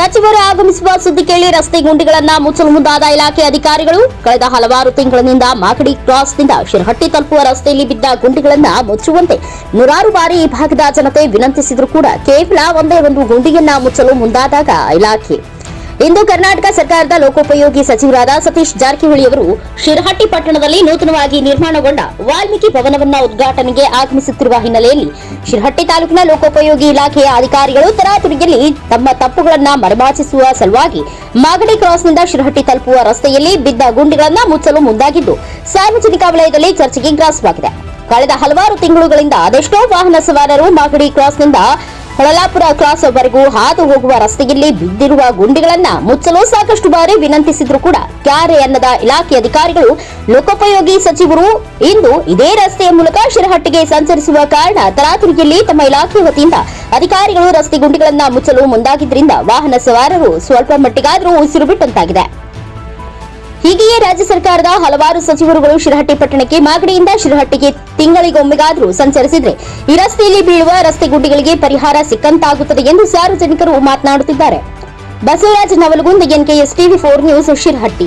ಸಚಿವರು ಆಗಮಿಸುವ ಸುದ್ದಿ ಕೇಳಿ ರಸ್ತೆ ಗುಂಡಿಗಳನ್ನ ಮುಚ್ಚಲು ಮುಂದಾದ ಇಲಾಖೆ ಅಧಿಕಾರಿಗಳು ಕಳೆದ ಹಲವಾರು ತಿಂಗಳಿನಿಂದ ಮಾಗಡಿ ಕ್ರಾಸ್ನಿಂದ ಶಿರಹಟ್ಟಿ ತಲುಪುವ ರಸ್ತೆಯಲ್ಲಿ ಬಿದ್ದ ಗುಂಡಿಗಳನ್ನ ಮುಚ್ಚುವಂತೆ ನೂರಾರು ಬಾರಿ ಈ ಭಾಗದ ಜನತೆ ವಿನಂತಿಸಿದ್ರು ಕೂಡ ಕೇವಲ ಒಂದೇ ಒಂದು ಗುಂಡಿಯನ್ನ ಮುಚ್ಚಲು ಮುಂದಾದಾಗ ಇಲಾಖೆ ಇಂದು ಕರ್ನಾಟಕ ಸರ್ಕಾರದ ಲೋಕೋಪಯೋಗಿ ಸಚಿವರಾದ ಸತೀಶ್ ಜಾರಕಿಹೊಳಿ ಅವರು ಶಿರಹಟ್ಟಿ ಪಟ್ಟಣದಲ್ಲಿ ನೂತನವಾಗಿ ನಿರ್ಮಾಣಗೊಂಡ ವಾಲ್ಮೀಕಿ ಭವನವನ್ನ ಉದ್ಘಾಟನೆಗೆ ಆಗಮಿಸುತ್ತಿರುವ ಹಿನ್ನೆಲೆಯಲ್ಲಿ ಶಿರಹಟ್ಟಿ ತಾಲೂಕಿನ ಲೋಕೋಪಯೋಗಿ ಇಲಾಖೆಯ ಅಧಿಕಾರಿಗಳು ತರಾತುರಿಯಲ್ಲಿ ತಮ್ಮ ತಪ್ಪುಗಳನ್ನ ಮರೆಮಾಚಿಸುವ ಸಲುವಾಗಿ ಮಾಗಡಿ ಕ್ರಾಸ್ನಿಂದ ಶಿರಹಟ್ಟಿ ತಲುಪುವ ರಸ್ತೆಯಲ್ಲಿ ಬಿದ್ದ ಗುಂಡಿಗಳನ್ನ ಮುಚ್ಚಲು ಮುಂದಾಗಿದ್ದು, ಸಾರ್ವಜನಿಕ ವಲಯದಲ್ಲಿ ಚರ್ಚೆಗೆ ಗ್ರಾಸವಾಗಿದೆ. ಕಳೆದ ಹಲವಾರು ತಿಂಗಳುಗಳಿಂದ ಅದೆಷ್ಟೋ ವಾಹನ ಸವಾರರು ಮಾಗಡಿ ಕ್ರಾಸ್ನಿಂದ ಹೊಳಲಾಪುರ ಕ್ರಾಸ್ ವರೆಗೂ ಹಾದು ಹೋಗುವ ರಸ್ತೆಯಲ್ಲಿ ಬಿದ್ದಿರುವ ಗುಂಡಿಗಳನ್ನ ಮುಚ್ಚಲು ಸಾಕಷ್ಟು ಬಾರಿ ವಿನಂತಿಸಿದ್ರು ಕೂಡ ಕ್ಯಾರೆ ಅನ್ನದ ಇಲಾಖೆ ಅಧಿಕಾರಿಗಳು ಲೋಕೋಪಯೋಗಿ ಸಚಿವರು ಇಂದು ಇದೇ ರಸ್ತೆಯ ಮೂಲಕ ಶಿರಹಟ್ಟಿಗೆ ಸಂಚರಿಸುವ ಕಾರಣ ತರಾತುರಿಯಲ್ಲಿ ತಮ್ಮ ಇಲಾಖೆ ವತಿಯಿಂದ ಅಧಿಕಾರಿಗಳು ರಸ್ತೆ ಗುಂಡಿಗಳನ್ನ ಮುಚ್ಚಲು ಮುಂದಾಗಿದ್ದರಿಂದ ವಾಹನ ಸವಾರರು ಸ್ವಲ್ಪ ಮಟ್ಟಿಗಾದರೂ ಉಸಿರು ಬಿಟ್ಟಂತಾಗಿದೆ. ರಾಜ್ಯ ಸರ್ಕಾರದ ಹಲವಾರು ಸಚಿವರುಗಳು ಶಿರಹಟ್ಟಿ ಪಟ್ಟಣಕ್ಕೆ ಮಾಗಡಿಯಿಂದ ಶಿರಹಟ್ಟಿಗೆ ತಿಂಗಳಿಗೊಮ್ಮೆಗಾದರೂ ಸಂಚರಿಸಿದ್ರೆ ಈ ರಸ್ತೆಯಲ್ಲಿ ಬೀಳುವ ರಸ್ತೆ ಗುಡ್ಡಿಗಳಿಗೆ ಪರಿಹಾರ ಸಿಕ್ಕಂತಾಗುತ್ತದೆ ಎಂದು ಸಾರ್ವಜನಿಕರು ಮಾತನಾಡುತ್ತಿದ್ದಾರೆ. Basavaraj Navalgund NKS TV four news Shirahatti.